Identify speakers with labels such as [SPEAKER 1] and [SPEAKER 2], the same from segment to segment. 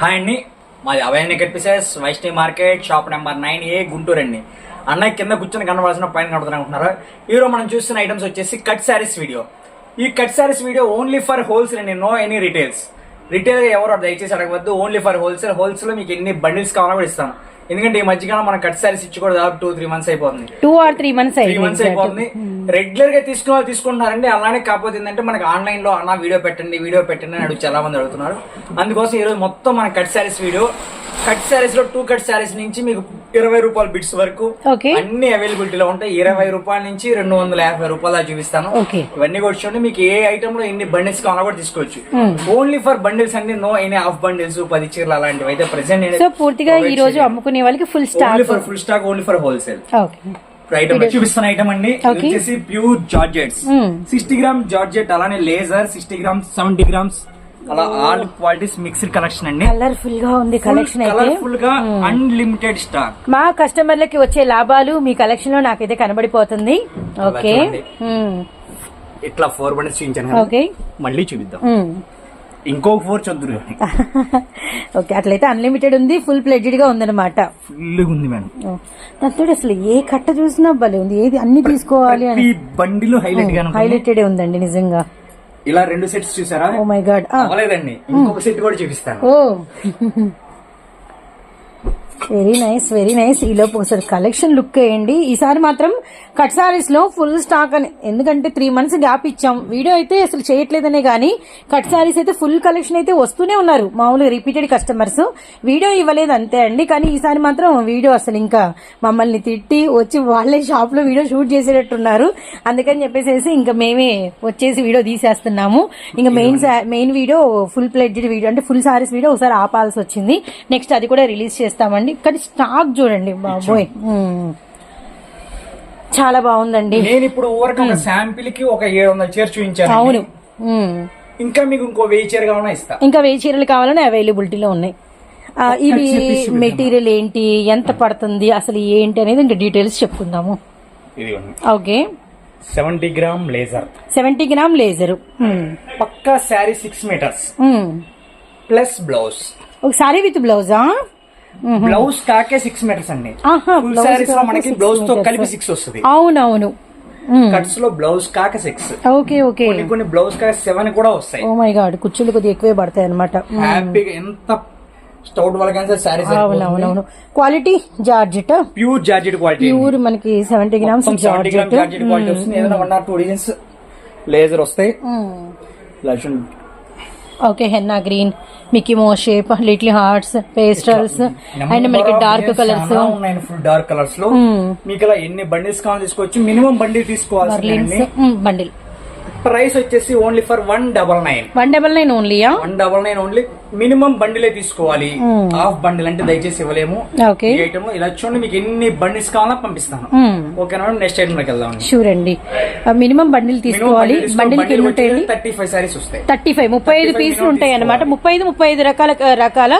[SPEAKER 1] Hi అండి. మాది Abhaya నెకెట్ pieces Vaishnavi market shop number nine A Guntur అండి. అన్నయ్య కింద కూర్చొని కనబడాల్సిన పైన కనబడుతున్నారు అనుకుంటున్నారు? ఈరోజు మనం చూస్తున్న ఐటమ్స్ వచ్చేసి కట్ శారీస్ వీడియో ఈ cut saris video only for wholesale అండి నో ఎనీ రిటైల్స్ రిటైల్ ఎవరు దయచేసి అడగవద్దు ఓన్లీ ఫర్ హోల్సేల్ హోల్సేల్ మీకు ఎన్ని బండిల్స్ కావాలో కూడా ఇస్తాను. ఎందుకంటే ఈ మధ్యకాలం మనం కట్ శారీస్ ఇచ్చి కూడా దాదాపు టూ త్రీ మంత్స్ అయిపోతుంది.
[SPEAKER 2] Two or three months
[SPEAKER 1] three months అయిపోతుంది. రెగ్యులర్గా తీసుకున్న తీసుకుంటున్నారండి. అలానే కాకపోతే ఏంటంటే మనకి ఆన్లైన్లో అన్న వీడియో పెట్టండి వీడియో పెట్టండి అని అడుగు చాలా మంది అడుగుతున్నారు. అందుకోసం ఈ రోజు మొత్తం మన కట్ శారీస్ వీడియో కట్ శారీస్లో టూ కట్ శారీస్ నుంచి మీకు ఇరవై రూపాయల బిట్స్ వరకు. అన్ని అవైలబిలిటీలో ఉంటాయి. ఇరవై రూపాయల నుంచి రెండు వందల యాభై రూపాయల చూపిస్తాను. ఇవన్నీ కూడా చూడండి. మీకు ఏ ఐటమ్లో ఎన్ని బండిల్స్ కావాలో కూడా తీసుకోవచ్చు. ఓన్లీ ఫర్ బండిల్స్ అండి నో ఎనీ హాఫ్ బండిల్స్ పది చీరలు అలాంటివి అయితే ప్రెసెంట్
[SPEAKER 2] సో పూర్తిగా ఈ రోజు అమ్ముకునే వాళ్ళకి full
[SPEAKER 1] only
[SPEAKER 2] stock
[SPEAKER 1] for full stock only for wholesale item చూపిస్తున్న ఐటమ్ అండి. వచ్చేసి pure georgettes. Sixty gram georgette అలానే laser sixty grams seventy grams అలా ఆల్ క్వాలిటీస్ మిక్స్డ్ కలెక్షన్ అండి.
[SPEAKER 2] కలర్ఫుల్గా ఉంది కలెక్షన్ అయితే.
[SPEAKER 1] కలర్ఫుల్గా అన్లిమిటెడ్ స్టాక్.
[SPEAKER 2] మా కస్టమర్లకి వచ్చే లాభాలు మీ కలెక్షన్లో నాకైతే కనబడిపోతుంది. ఓకే.
[SPEAKER 1] ఇట్లా ఫోర్ బండిల్స్ చూపించాను.
[SPEAKER 2] ఓకే.
[SPEAKER 1] మళ్ళీ చూపిద్దాం. ఇంకో ఫోర్ చదురు
[SPEAKER 2] ఓకే అట్లయితే అన్లిమిటెడ్ ఉంది ఫుల్ ప్లెడ్జెడ్గా ఉందన్నమాట.
[SPEAKER 1] ఫుల్ ఉంది మేడం.
[SPEAKER 2] దాంతో అసలు ఏ కట్ట చూసినా భలే ఉంది. ఏది అన్ని తీసుకోవాలి అని.
[SPEAKER 1] ఈ బండిలు హైలైట్.
[SPEAKER 2] హైలైటెడ్ ఉందండి నిజంగా.
[SPEAKER 1] ఇలా రెండు సెట్స్ చూసారా?
[SPEAKER 2] ఓ మై గాడ్
[SPEAKER 1] అవ్వలేదండి. ఇంకొక సెట్ కూడా చూపిస్తాను.
[SPEAKER 2] ఓ వెరీ నైస్ వెరీ నైస్ ఈ లోపు ఒకసారి కలెక్షన్ లుక్ వేయండి. ఈసారి మాత్రం కట్ సారీస్లో ఫుల్ స్టాక్ అని. ఎందుకంటే త్రీ మంత్స్ గ్యాప్ ఇచ్చాం. వీడియో అయితే అసలు చేయట్లేదనే గానీ కట్ సారీస్ అయితే ఫుల్ కలెక్షన్ అయితే వస్తూనే ఉన్నారు మామూలుగా రిపీటెడ్ కస్టమర్స్ వీడియో ఇవ్వలేదు అంతే అండి. కానీ ఈసారి మాత్రం వీడియో అసలు ఇంకా మమ్మల్ని తిట్టి వచ్చి వాళ్ళే షాప్లో వీడియో షూట్ చేసేటట్టున్నారు. అందుకని చెప్పేసి ఇంకా మేమే వచ్చేసి వీడియో తీసేస్తున్నాము. ఇంకా main main video full pleated video అంటే ఫుల్ సారీస్ వీడియో ఒకసారి ఆపాల్సి వచ్చింది. నెక్స్ట్ అది కూడా రిలీజ్ చేస్తామండి. కానీ స్టాక్ చూడండి బాబోయ్. చాలా బాగుందండి.
[SPEAKER 1] నేను ఇప్పుడు ఊరికి శాంపిల్కి ఒక ఏడు వందల చీర చూపించాను
[SPEAKER 2] అవును.
[SPEAKER 1] ఇంకా మీకు ఇంకో వెయ్యి చీర కావాలన్నా ఇస్తా.
[SPEAKER 2] ఇంకా వెయ్యి చీరలు కావాలని అవైలబిలిటీలో ఉన్నాయి. ఇవి మెటీరియల్ ఏంటి? ఎంత పడుతుంది? అసలు ఏంటి అనేది ఇంకా details చెప్పుకుందాము. Okay.
[SPEAKER 1] Seventy gram laser.
[SPEAKER 2] Seventy gram laser.
[SPEAKER 1] పక్కా sari six metres. Plus blouse.
[SPEAKER 2] ఒక సారీ విత్ బ్లౌజా?
[SPEAKER 1] బ్లౌజ్ కాకే సిక్స్ మీటర్స్ అండి. ఫుల్లో
[SPEAKER 2] కాకే
[SPEAKER 1] మనకి
[SPEAKER 2] బ్లౌజ్తో.
[SPEAKER 1] కలిపి సిక్స్ వస్తుంది.
[SPEAKER 2] అవునవును.
[SPEAKER 1] కట్స్లో బ్లౌజ్ కాక సిక్స్
[SPEAKER 2] ఓకే ఓకే.
[SPEAKER 1] కొన్ని కొన్ని బ్లౌజ్ కాక సెవెన్ కూడా వస్తాయి.
[SPEAKER 2] ఓ మై గాడ్ కుర్చీలు కొద్దిగా ఎక్కువే పడతాయి అనమాట
[SPEAKER 1] హ్యాపీగా ఎంత స్టౌట్ వాళ్ళకైనా శారీస్
[SPEAKER 2] అవునవునవును. Quality georgette?
[SPEAKER 1] Pure georgette quality
[SPEAKER 2] pure మనకి సెవెంటీ గ్రామ్స్ జార్జెట్.
[SPEAKER 1] క్వాలిటీ వస్తుంది. ఏదైనా one or two designs laser వస్తాయి.
[SPEAKER 2] Okay henna green Mickey mouse shape little hearts pastels and మనకి డార్క్ కలర్స్
[SPEAKER 1] ఫుల్ డార్క్ కలర్స్లో. మీకు ఇలా ఎన్ని బండిల్స్ కావాలి తీసుకోవచ్చు మినిమం బండిల్
[SPEAKER 2] బర్లిన్స్ బండిల్
[SPEAKER 1] ప్రైస్ వచ్చేసి only for one double nine.
[SPEAKER 2] One double nine ఓన్లీయా
[SPEAKER 1] one double nine only. Minimum బండిలే తీసుకోవాలి. హాఫ్ బండిల్ అంటే దయచేసి ఇవ్వలేము. ఈ ఐటమ్ ఇలా చూడండి మీకు ఎన్ని బండిల్స్ కావాలన్నా పంపిస్తాను. ఓకేనా మేడం? నెక్స్ట్ ఐటమ్లోకి వెళ్దాం
[SPEAKER 2] షూర్ అండి మినిమం బండిల్ తీసుకోవాలి. ఉంటాయండి?
[SPEAKER 1] థర్టీ ఫైవ్ సారీస్ వస్తాయి.
[SPEAKER 2] థర్టీ ఫైవ్ ముప్పై ఐదు
[SPEAKER 1] 35
[SPEAKER 2] పీసులు ఉంటాయి అనమాట ముప్పై ఐదు ముప్పై ఐదు రకాల రకాల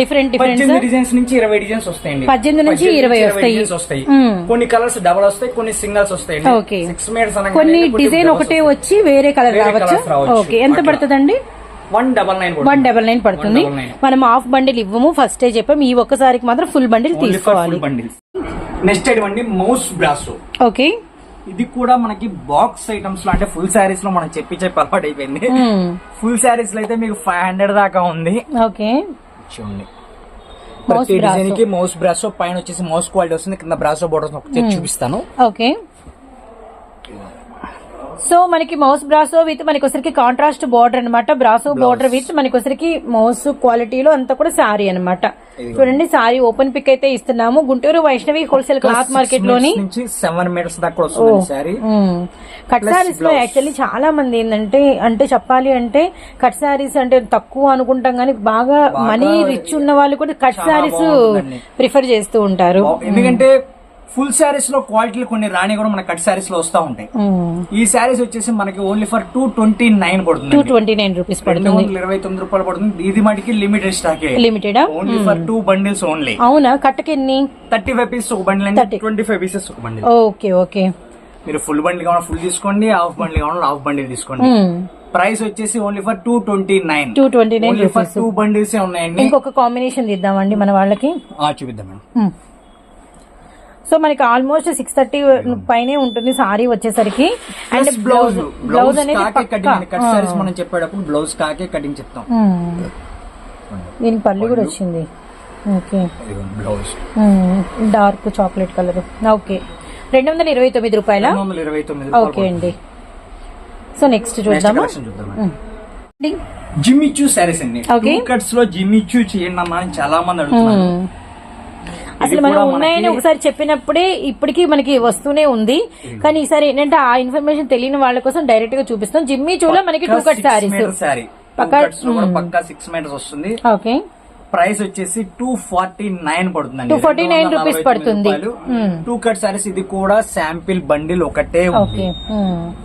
[SPEAKER 2] డిఫరెంట్ డిఫరెంట్
[SPEAKER 1] డిజైన్స్ నుంచి ఇరవై డిజైన్స్ వస్తాయండి.
[SPEAKER 2] పద్దెనిమిది నుంచి ఇరవై వస్తాయి.
[SPEAKER 1] డిజైన్స్ వస్తాయి. కొన్ని కలర్స్ డబల్ వస్తాయి కొన్ని సింగల్స్ వస్తాయి
[SPEAKER 2] ఓకే.
[SPEAKER 1] సిక్స్ మీటర్స్
[SPEAKER 2] కొన్ని డిజైన్ ఒకటే వచ్చి వేరే కలర్ రావచ్చు. ఓకే ఎంత
[SPEAKER 1] అట్లా.
[SPEAKER 2] పడుతుందండి?
[SPEAKER 1] One double nine
[SPEAKER 2] one double nine పడుతుంది.
[SPEAKER 1] 199.
[SPEAKER 2] మనం హాఫ్ బండిల్ ఇవ్వము. ఫస్ట్ చెప్పాం. ఈ ఒక్కసారికి మాత్రం ఫుల్ బండిల్ తీసుకోవాలి.
[SPEAKER 1] నెక్స్ట్ ఐటమ్ అండి మౌస్ బ్రాసో
[SPEAKER 2] ఓకే
[SPEAKER 1] ఇది కూడా మనకి బాక్స్ ఐటమ్స్లో అంటే ఫుల్ శారీస్లో మనం చెప్పి చెప్పి అలవాటు అయిపోయింది. ఫుల్ శారీస్లో అయితే మీకు ఫైవ్ హండ్రెడ్ దాకా ఉంది.
[SPEAKER 2] ఓకే
[SPEAKER 1] చూడండి. ప్రతి. డిజైన్కి మౌస్ బ్రాసో పైన వచ్చేసి మౌస్ క్వాలిటీ వస్తుంది కింద బ్రాసో బోర్డర్స్ ఒకటి చూపిస్తాను.
[SPEAKER 2] ఓకే సో మనకి మౌస్ బ్రాసో విత్ మనకి ఒకసారికి కాంట్రాస్ట్ బార్డర్ అన్నమాట. బ్రాసో బార్డర్ విత్ మనకి ఒకసారికి మౌస్ క్వాలిటీలో అంతా కూడా సారీ అన్నమాట. చూడండి సారీ ఓపెన్ పిక్ అయితే ఇస్తున్నాము. గుంటూరు వైష్ణవి హోల్సేల్ క్లాత్
[SPEAKER 1] మార్కెట్లోని సెవెన్ మీటర్స్ దాకా శారీ
[SPEAKER 2] కట్ సారీస్లో యాక్చువల్లీ చాలా మంది ఏంటంటే అంటే చెప్పాలి అంటే కట్ సారీస్ అంటే తక్కువ అనుకుంటాం కానీ బాగా మనీ రిచ్ ఉన్న వాళ్ళు కూడా కట్ సారీస్. ప్రిఫర్ చేస్తూ ఉంటారు.
[SPEAKER 1] ఎందుకంటే ఫుల్ శారీస్లో క్వాలిటీలు కొన్ని రాని కూడా మన కట్ శారీస్లో వస్తా ఉంటాయి. ఈ శారీస్ వచ్చేసి మనకి only for two twenty nine పడుతుంది
[SPEAKER 2] టూ ట్వంటీ నైన్ రూపీస్ పడుతుంది.
[SPEAKER 1] ఇరవై తొమ్మిది రూపాయలు పడుతుంది. ఇది మటుకి limited stock
[SPEAKER 2] లిమిటెడా
[SPEAKER 1] only for two bundles only
[SPEAKER 2] అవునా కట్టకి ఎన్ని
[SPEAKER 1] థర్టీ ఫైవ్ పీసెస్ ఒక బండిల్ అండి.
[SPEAKER 2] 30.
[SPEAKER 1] ట్వంటీ ఫైవ్ పీసెస్ ఒక బండిల్
[SPEAKER 2] ఓకే ఓకే.
[SPEAKER 1] మీరు ఫుల్ బండిల్ కావాలన్నా ఫుల్ తీసుకోండి హాఫ్ బండిల్ కావాలన్నా హాఫ్ బండిల్ తీసుకోండి. ప్రైస్ వచ్చేసి only for two twenty nine
[SPEAKER 2] two twenty nine
[SPEAKER 1] for two bundles ఉన్నాయండి?
[SPEAKER 2] ఇంకొక కాంబినేషన్ తీద్దామండి మన వాళ్ళకి.
[SPEAKER 1] చూపిద్దాం మేడం.
[SPEAKER 2] సో మనకి ఆల్మోస్ట్ సిక్స్ థర్టీ పైనే ఉంటుంది సారీ వచ్చేసరికి. అండ్
[SPEAKER 1] బ్లౌజ్
[SPEAKER 2] బ్లౌజ్ అనేది
[SPEAKER 1] కాకే కటింగ్ కట్
[SPEAKER 2] పక్కా.
[SPEAKER 1] సారీస్ మనం చెప్పేటప్పుడు బ్లౌజ్ కాకే కటింగ్ చెప్తాం.
[SPEAKER 2] దీనికి పల్లి కూడా వచ్చింది. Okay.
[SPEAKER 1] Blouse
[SPEAKER 2] dark chocolate colour. Okay. రెండు వందల ఇరవై తొమ్మిది రూపాయల ఓకే అండి. సో నెక్స్ట్ చూద్దాము.
[SPEAKER 1] జిమ్మిచ్చు సారీస్ అండి. కట్స్లో జిమ్మిచ్చు చేయండి అమ్మా అని చాలా మంది అడుగుతున్నారు.
[SPEAKER 2] అసలు మనం ఉన్నాయని ఒకసారి చెప్పినప్పుడే ఇప్పటికీ మనకి వస్తూనే ఉంది. కానీ ఈసారి ఏంటంటే ఆ ఇన్ఫర్మేషన్ తెలియని వాళ్ళ కోసం డైరెక్ట్గా చూపిస్తాం. జిమ్మి చూలో మనకి టూ కట్ సారీస్
[SPEAKER 1] సారీ
[SPEAKER 2] పక్కా-
[SPEAKER 1] సిక్స్ మీటర్స్ వస్తుంది.
[SPEAKER 2] ఓకే.
[SPEAKER 1] ప్రైస్ వచ్చేసి టూ ఫార్టీ నైన్ పడుతుంది
[SPEAKER 2] 249 రూపీస్ పడుతుంది.
[SPEAKER 1] టూ కట్ సారీస్ ఇది కూడా శాంపిల్ బండిల్ ఒకటే ఉంది.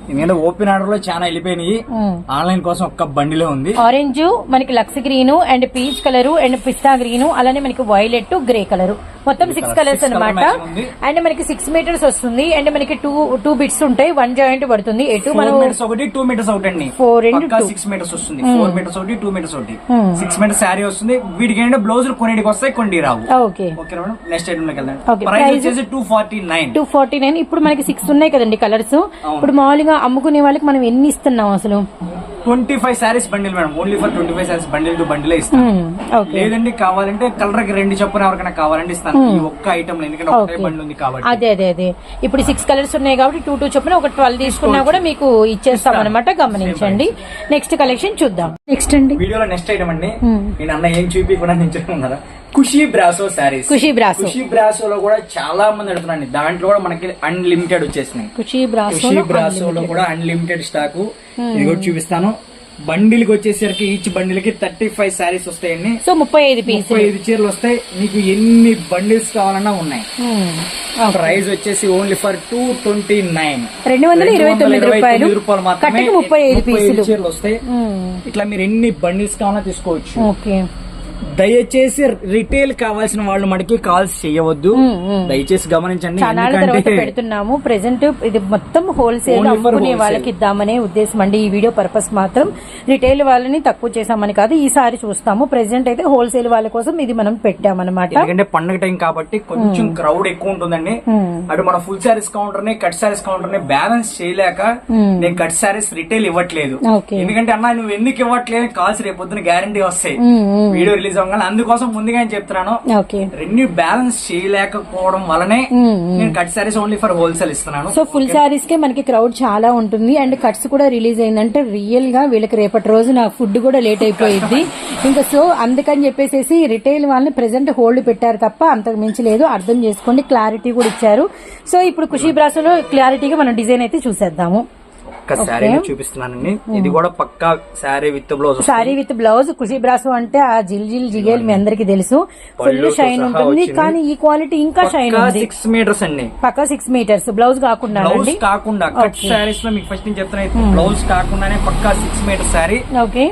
[SPEAKER 1] ఎందుకంటే ఓపెన్ ఆర్డర్లో చాలా వెళ్ళిపోయినాయి. ఆన్లైన్ కోసం ఒక్క బండిలే ఉంది.
[SPEAKER 2] ఆరెంజ్ మనకి Lux green and peach colour and pista green అలానే మనకి వైలెట్ గ్రే కలర్ మొత్తం సిక్స్ కలర్స్
[SPEAKER 1] ఉంది.
[SPEAKER 2] అండ్ మనకి సిక్స్ మీటర్స్ వస్తుంది. అండ్ మనకి టూ టూ బిట్స్ ఉంటాయి. వన్ జాయింట్ పడుతుంది. ఎటు మనం
[SPEAKER 1] ఫోర్ మీటర్స్ ఒకటి టూ మీటర్స్ ఒకటి అండి.
[SPEAKER 2] Two.
[SPEAKER 1] సిక్స్ మీటర్స్ వస్తుంది. ఫోర్ మీటర్స్ ఒకటి టూ మీటర్స్ ఒకటి.
[SPEAKER 2] Hmm.
[SPEAKER 1] సిక్స్ మీటర్స్ శారీ వస్తుంది. వీటికి ఏంటంటే బ్లౌజులు కొన్నిటికి వస్తాయి కొన్ని రావు.
[SPEAKER 2] Okay
[SPEAKER 1] okay madam. నెక్స్ట్ ఐటమ్లోకి వెళ్దాం.
[SPEAKER 2] Okay,
[SPEAKER 1] price
[SPEAKER 2] price?
[SPEAKER 1] వచ్చేసి two forty nine
[SPEAKER 2] two forty nine ఇప్పుడు మనకి సిక్స్ ఉన్నాయి కదండి కలర్స్ ఇప్పుడు మామూలుగా అమ్ముకునే వాళ్ళకి మనం ఎన్ని ఇస్తున్నాం అసలు?
[SPEAKER 1] Twenty five saris bundle madam only for twenty five saris bundle to bundle ఇస్తాను.
[SPEAKER 2] ఓకే
[SPEAKER 1] లేదండి కావాలంటే కలర్కి రెండు చొప్పున ఎవరికైనా కావాలంటే ఇస్తాను. ఈ ఒక్క ఐటమ్ ఎందుకంటే ఒకటే
[SPEAKER 2] Okay.
[SPEAKER 1] బండి ఉంది కాబట్టి.
[SPEAKER 2] అదే అదే అదే. ఇప్పుడు సిక్స్ కలర్స్ ఉన్నాయి కాబట్టి టూ టూ చొప్పున ఒక ట్వెల్వ్ తీసుకున్నా కూడా మీకు ఇచ్చేస్తాం అనమాట గమనించండి. నెక్స్ట్ కలెక్షన్ చూద్దాం. నెక్స్ట్ అండి.
[SPEAKER 1] వీడియోలో నెక్స్ట్ ఐటమ్ అండి.
[SPEAKER 2] Hmm.
[SPEAKER 1] నేను అన్న ఏం చూపించకుండా నించున్నారా ఖుషి బ్రాసో శారీస్.
[SPEAKER 2] ఖుషి బ్రాసో.
[SPEAKER 1] ఖుషి బ్రాసోలో కూడా చాలా మంది అడుగుతున్నారండి దాంట్లో కూడా మనకి అన్లిమిటెడ్ వచ్చేసినాయి.
[SPEAKER 2] ఖుషి బ్రాసో
[SPEAKER 1] ఖుషి బ్రాసోలో కూడా అన్లిమిటెడ్ స్టాక్ ఇది కూడా చూపిస్తాను. బండిల్కి వచ్చేసరికి ఈచ్ బండిల్కి థర్టీ ఫైవ్ శారీస్ వస్తాయండి.
[SPEAKER 2] సో ముప్పై ఐదు పీస్
[SPEAKER 1] ముప్పై ఐదు చీరలు వస్తాయి. మీకు ఎన్ని బండిల్స్ కావాలన్నా ఉన్నాయి. ప్రైస్ వచ్చేసి only for two twenty nine
[SPEAKER 2] రెండు వందల ఇరవై తొమ్మిది రూపాయలు
[SPEAKER 1] మాత్రమే
[SPEAKER 2] ముప్పై ఐదు
[SPEAKER 1] చీరలు వస్తాయి. ఇట్లా మీరు ఎన్ని బండిల్స్ కావాలన్నా తీసుకోవచ్చు.
[SPEAKER 2] ఓకే.
[SPEAKER 1] దయచేసి రిటైల్ కావాల్సిన వాళ్ళు మనకి కాల్స్ చేయవద్దు. దయచేసి గమనించండి. ఎందుకంటే
[SPEAKER 2] పెడుతున్నాము. ప్రెసెంట్ ఇది మొత్తం హోల్సేల్ అమ్ముకునే. వాళ్ళకి ఇద్దామనే ఉద్దేశం అండి. ఈ వీడియో పర్పస్ మాత్రం రిటైల్ వాళ్ళని తక్కువ చేసామని కాదు ఈసారి చూస్తాము. ప్రెసెంట్ అయితే హోల్సేల్ వాళ్ళ కోసం ఇది మనం పెట్టామన్నమాట.
[SPEAKER 1] ఎందుకంటే పండుగ టైం కాబట్టి కొంచెం క్రౌడ్ ఎక్కువ ఉంటుందండి. అటు మన ఫుల్ సారీస్ కౌంటర్ని కట్ సారీస్ కౌంటర్ని బ్యాలెన్స్ చేయలేక నేను కట్ సారీస్ రిటైల్ ఇవ్వట్లేదు. ఎందుకంటే అన్న నువ్వు ఎందుకు ఇవ్వట్లేదు? కాల్స్ రేపు పొద్దున గ్యారంటీ వస్తాయి వీడియో రిలీజ్ అవ్వగానే అందుకోసం ముందుగా నేను చెప్తున్నాను. రెండు బ్యాలెన్స్ చేయలేకపోవడం వలనే నేను cut saris only for wholesale ఇస్తున్నాను.
[SPEAKER 2] సో ఫుల్ శారీస్ కే మనకి క్రౌడ్ చాలా ఉంటుంది. అండ్ కట్స్ కూడా రిలీజ్ అయిందంటే రియల్గా వీళ్ళకి రేపటి రోజు నా ఫుడ్ కూడా లేట్ అయిపోయింది ఇంకా సో అందుకని చెప్పేసి రిటైల్ వాళ్ళని ప్రెసెంట్ హోల్డ్ పెట్టారు తప్ప అంతకు మించి లేదు. అర్థం చేసుకోండి క్లారిటీ కూడా ఇచ్చారు. సో ఇప్పుడు ఖుషీ బ్రాసోలో క్లారిటీగా మనం డిజైన్ అయితే చూసేద్దాము.
[SPEAKER 1] ఒక్క శారీ చూపిస్తున్నానండి. ఇది కూడా పక్కా sari with blouse
[SPEAKER 2] sari with blouse Khushi brasso అంటే ఆ జిల్ జిల్ జిగేల్ మీ అందరికి తెలుసు. ఫుల్ షైన్ ఉంటుంది. కానీ ఈ క్వాలిటీ ఇంకా షైన్
[SPEAKER 1] సిక్స్ మీటర్స్ అండి.
[SPEAKER 2] పక్క సిక్స్ మీటర్స్ బ్లౌజ్ కాకుండా
[SPEAKER 1] బ్లౌజ్ కాకుండా కట్ శారీస్లో మీకు ఫస్ట్ నేను చెప్తున్నా బ్లౌజ్ కాకుండానే పక్కా six metre sari.
[SPEAKER 2] Okay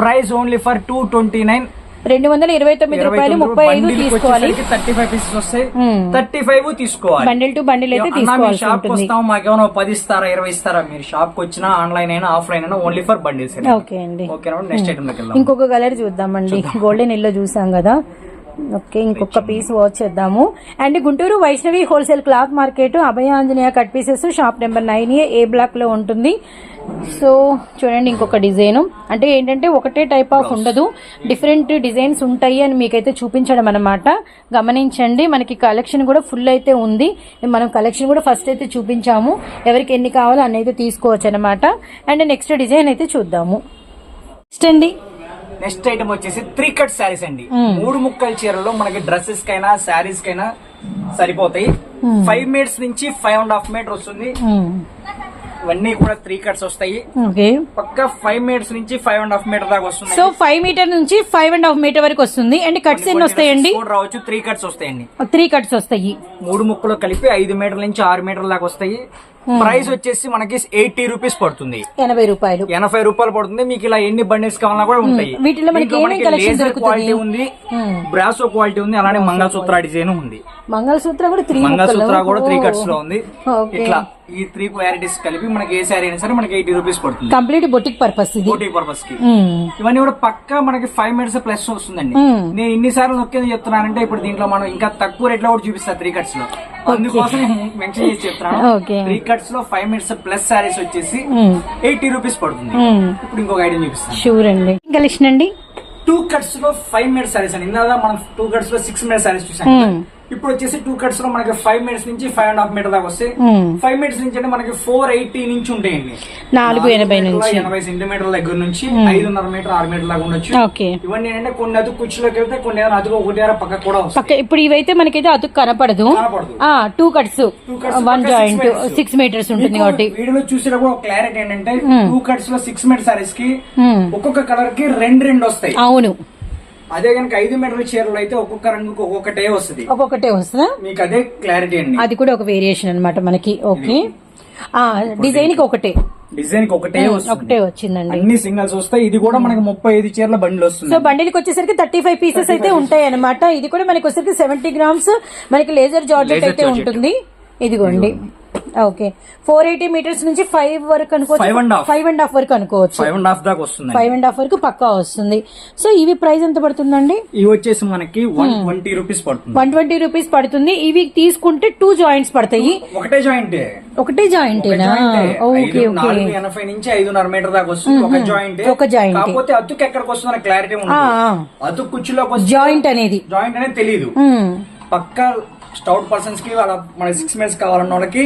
[SPEAKER 1] price only for two twenty nine
[SPEAKER 2] రెండు వందల ఇరవై తొమ్మిది రూపాయలు ముప్పై ఐదు తీసుకోవాలి.
[SPEAKER 1] థర్టీ ఫైవ్ పీసెస్ వస్తాయి. థర్టీ ఫైవ్ తీసుకోవాలి.
[SPEAKER 2] బండిల్ టు బండిల్ అయితే తీసుకోవాల్సి
[SPEAKER 1] షాప్ వస్తాం మాకేమైనా పది ఇస్తారా ఇరవై ఇస్తారా మీరు షాప్కి వచ్చినా ఆన్లైన్ అయినా ఆఫ్లైన్ అయినా ఓన్లీ ఫర్ బండిల్స్
[SPEAKER 2] ఓకే అండి.
[SPEAKER 1] ఓకే నెక్స్ట్ ఐటమ్
[SPEAKER 2] ఇంకొక కలర్ చూద్దామండి. గోల్డెన్ ఎల్లో చూసాం కదా. ఓకే ఇంకొక పీస్ వాచ్ చేద్దాము. And Guntur Vaishnavi wholesale cloth market Abhaya Anjaneya cut pieces shop number nine A A బ్లాక్లో ఉంటుంది. సో చూడండి ఇంకొక డిజైన్. అంటే ఏంటంటే ఒకటే టైప్ ఆఫ్ ఉండదు. డిఫరెంట్ డిజైన్స్ ఉంటాయి అని మీకైతే చూపించడం అనమాట గమనించండి మనకి కలెక్షన్ కూడా ఫుల్ అయితే ఉంది. మనం కలెక్షన్ కూడా ఫస్ట్ అయితే చూపించాము. ఎవరికి ఎన్ని కావాలో అన్ని అయితే తీసుకోవచ్చు అనమాట అండ్ నెక్స్ట్ డిజైన్ అయితే చూద్దాము. నెక్స్ట్ అండి.
[SPEAKER 1] నెక్స్ట్ ఐటమ్ వచ్చేసి త్రీ కట్ శారీస్ అండి. మూడు ముక్కల చీరల్లో మనకి డ్రెస్సెస్ కైనా శారీస్ కైనా సరిపోతాయి ఫైవ్ మీటర్స్ నుంచి ఫైవ్ అండ్ హాఫ్ మీటర్ వస్తుంది. ఇవన్నీ కూడా త్రీ కట్స్ వస్తాయి. పక్క ఫైవ్ మీటర్స్ నుంచి ఫైవ్ అండ్ హాఫ్ మీటర్ దాకా వస్తుంది
[SPEAKER 2] సో ఫైవ్ మీటర్ నుంచి ఫైవ్ అండ్ హాఫ్ మీటర్ వరకు వస్తుంది. అండ్ కట్స్ ఎన్ని వస్తాయండి?
[SPEAKER 1] రావచ్చు త్రీ కట్స్ వస్తాయండి.
[SPEAKER 2] త్రీ కట్స్ వస్తాయి.
[SPEAKER 1] మూడు ముక్కలు కలిపి ఐదు మీటర్ల నుంచి ఆరు మీటర్ల దాకా వస్తాయి. ప్రైస్ వచ్చేసి మనకి ఎయిటీ రూపీస్ పడుతుంది.
[SPEAKER 2] ఎనభై రూపాయలు.
[SPEAKER 1] ఎనభై రూపాయలు పడుతుంది. మీకు ఇలా ఎన్ని బండిల్స్ కావాలన్నా కూడా ఉంటాయి.
[SPEAKER 2] వీటిలో మనకి దొరుకుతుంది?
[SPEAKER 1] క్వాలిటీ ఉంది. బ్రాసో క్వాలిటీ ఉంది అలానే మంగళసూత్ర డిజైన్ ఉంది.
[SPEAKER 2] మంగళసూత్ర కూడా త్రీ
[SPEAKER 1] మంగళసూత్ర కూడా త్రీ కట్స్లో ఉంది. ఇట్లా ఈ త్రీ క్వాలిటీస్ కలిపి మనకి ఏ శారీ అయినా సరే మనకి ఎయిటీ రూపీస్ పడుతుంది.
[SPEAKER 2] కంప్లీట్ బొటిక్ పర్పస్ ఇది.
[SPEAKER 1] బోటీ
[SPEAKER 2] పర్పస్కి.
[SPEAKER 1] ఇవన్నీ కూడా పక్కా మనకి ఫైవ్ మినిట్స్ ప్లస్ వస్తుందండి. నేను ఇన్ని సార్లు నొక్కేది చెప్తున్నానంటే ఇప్పుడు దీంట్లో మనం ఇంకా తక్కువ రేట్లో కూడా చూపిస్తా త్రీ కట్స్లో. అందుకోసం మెన్షన్ చేసి చెప్తున్నాను. త్రీ కట్స్లో ఫైవ్ మినిట్స్ ప్లస్ సారీస్ వచ్చేసి. ఎయిటీ రూపీస్ పడుతుంది. ఇప్పుడు ఇంకొక ఐడియా చూపిస్తాను
[SPEAKER 2] షూర్ అండి కలెక్షన్ అండి
[SPEAKER 1] టూ కట్స్లో ఫైవ్ మినిట్స్ సారీస్ అండి ఇందాక మనం టూ కట్స్లో సిక్స్ మినిట్స్ సారీస్ చూసాం. ఇప్పుడు వచ్చేసి టూ కట్స్లో మనకి ఫైవ్ మినిట్స్ నుంచి ఫైవ్ అండ్ హాఫ్ మీటర్ దాకా వస్తాయి. ఫైవ్ మినిట్స్ నుంచి అంటే మనకి ఫోర్ ఎయిటీ నుంచి ఉంటాయండి.
[SPEAKER 2] నాలుగు ఎనభై నుంచి.
[SPEAKER 1] ఎనభై సెంటీమీటర్ల దగ్గర నుంచి ఐదున్నర మీటర్ ఆరు మీటర్ దాకా ఉండొచ్చు. ఇవన్నీ ఏంటంటే కొన్ని అదుకు కుర్చీలోకి వెళ్తే కొన్ని ఏదైనా అదుగు ఒకటి పక్క కూడా వస్తాయి.
[SPEAKER 2] పక్క ఇప్పుడు ఇవైతే మనకైతే అతుకు కనపడదు. Two cuts one joint. Six meters ఉంటుంది కాబట్టి.
[SPEAKER 1] వీడియోలో చూసేటప్పుడు క్లారిటీ ఏంటంటే టూ కట్స్లో సిక్స్ మీటర్
[SPEAKER 2] సారీస్కి.
[SPEAKER 1] ఒక్కొక్క కలర్కి రెండు రెండు వస్తాయి.
[SPEAKER 2] అవును.
[SPEAKER 1] అదే కనుక ఐదు మీటర్ల చీరలు అయితే ఒక్కొక్క రంగుకి ఒక్కొక్కటే వస్తుంది.
[SPEAKER 2] ఒక్కొక్కటే వస్తుందా?
[SPEAKER 1] మీకు అదే క్లారిటీ అండి.
[SPEAKER 2] అది కూడా ఒక వేరియేషన్ అన్నమాట మనకి. ఓకే డిజైన్కి ఒకటే.
[SPEAKER 1] డిజైన్కి ఒకటే వస్తుంది.
[SPEAKER 2] ఒకటే వచ్చిందండి.
[SPEAKER 1] అన్ని సింగల్స్ వస్తాయి. ఇది కూడా మనకి ముప్పై ఐదు చీరల బండిల్ వస్తుంది.
[SPEAKER 2] సో బండిల్కి వచ్చేసరికి థర్టీ ఫైవ్ పీసెస్ అయితే ఉంటాయి అనమాట ఇది కూడా మనకి వచ్చేసరికి సెవెంటీ గ్రామ్స్ మనకి లేజర్ జార్జెట్ అయితే. ఉంటుంది. ఇదిగోండి. ఓకే. ఫోర్ ఎయిటీ మీటర్స్ నుంచి ఫైవ్ వరకు అనుకోవచ్చు. ఫైవ్ అండ్ హాఫ్ వరకు అనుకోవచ్చు.
[SPEAKER 1] ఫైవ్ అండ్ హాఫ్ దాకా వస్తుంది
[SPEAKER 2] ఫైవ్ అండ్ హాఫ్ వరకు పక్కా వస్తుంది. సో ఇవి ప్రైస్ ఎంత పడుతుందండి?
[SPEAKER 1] ఇవి వచ్చేసి మనకి వన్ ట్వంటీ రూపీస్ పడుతుంది.
[SPEAKER 2] వన్ ట్వంటీ రూపీస్ పడుతుంది. ఇవి తీసుకుంటే టూ జాయింట్స్ పడతాయి.
[SPEAKER 1] ఒకటే జాయింట్
[SPEAKER 2] ఒకటే జాయింటేనా ఓకే ఓకే.
[SPEAKER 1] ఎనభై నుంచి ఐదున్నర మీటర్ దాకా వస్తుంది. ఒక జాయింట్
[SPEAKER 2] ఒక joint.
[SPEAKER 1] కాకపోతే అతుకు ఎక్కడికి వస్తుందని క్లారిటీ
[SPEAKER 2] ఆ.
[SPEAKER 1] అతుకు కుర్చీలోకి
[SPEAKER 2] జాయింట్ అనేది.
[SPEAKER 1] జాయింట్ అనేది తెలియదు
[SPEAKER 2] ఉమ్,
[SPEAKER 1] పక్కా స్టౌట్ పర్సన్స్కి వాళ్ళ మన సిక్స్ మినిట్స్ కావాలన్న వాళ్ళకి.